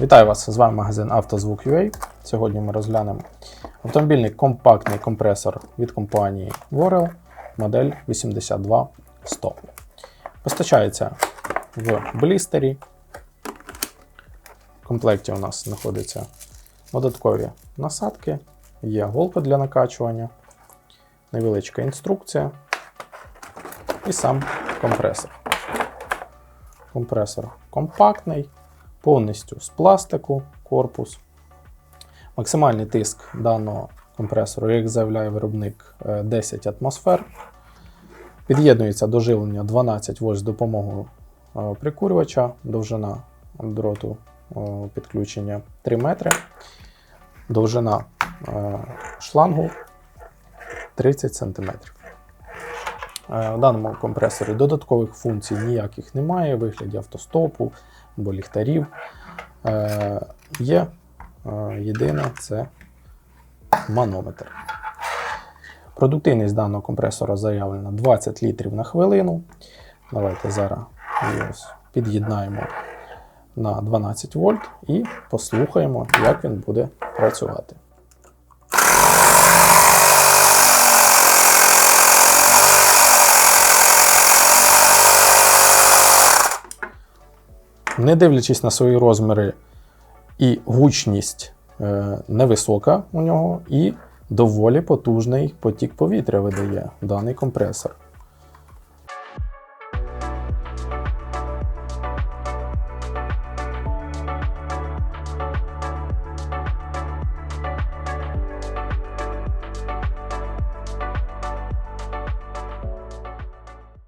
Вітаю вас! З вами магазин «Автозвук.UA». Сьогодні ми розглянемо автомобільний компактний компресор від компанії Worel, модель 82100. Постачається в блістері. В комплекті у нас знаходяться додаткові насадки, є голка для накачування, невеличка інструкція і сам компресор. Компресор компактний, повністю з пластику корпус. Максимальний тиск даного компресору, як заявляє виробник, е, 10 атмосфер. Під'єднується до живлення 12 вольт з допомогою е, прикурювача, довжина дроту е, підключення 3 метри, довжина е, шлангу 30 см. Е, В даному компресорі додаткових функцій ніяких немає, вигляді автостопу або ліхтарів. Е, Є е, єдине це манометр. Продуктивність даного компресора заявлена 20 літрів на хвилину. Давайте зараз під'єднаємо на 12 вольт і послухаємо, як він буде працювати. Не дивлячись на свої розміри і гучність е, невисока у нього, і доволі потужний потік повітря видає даний компресор.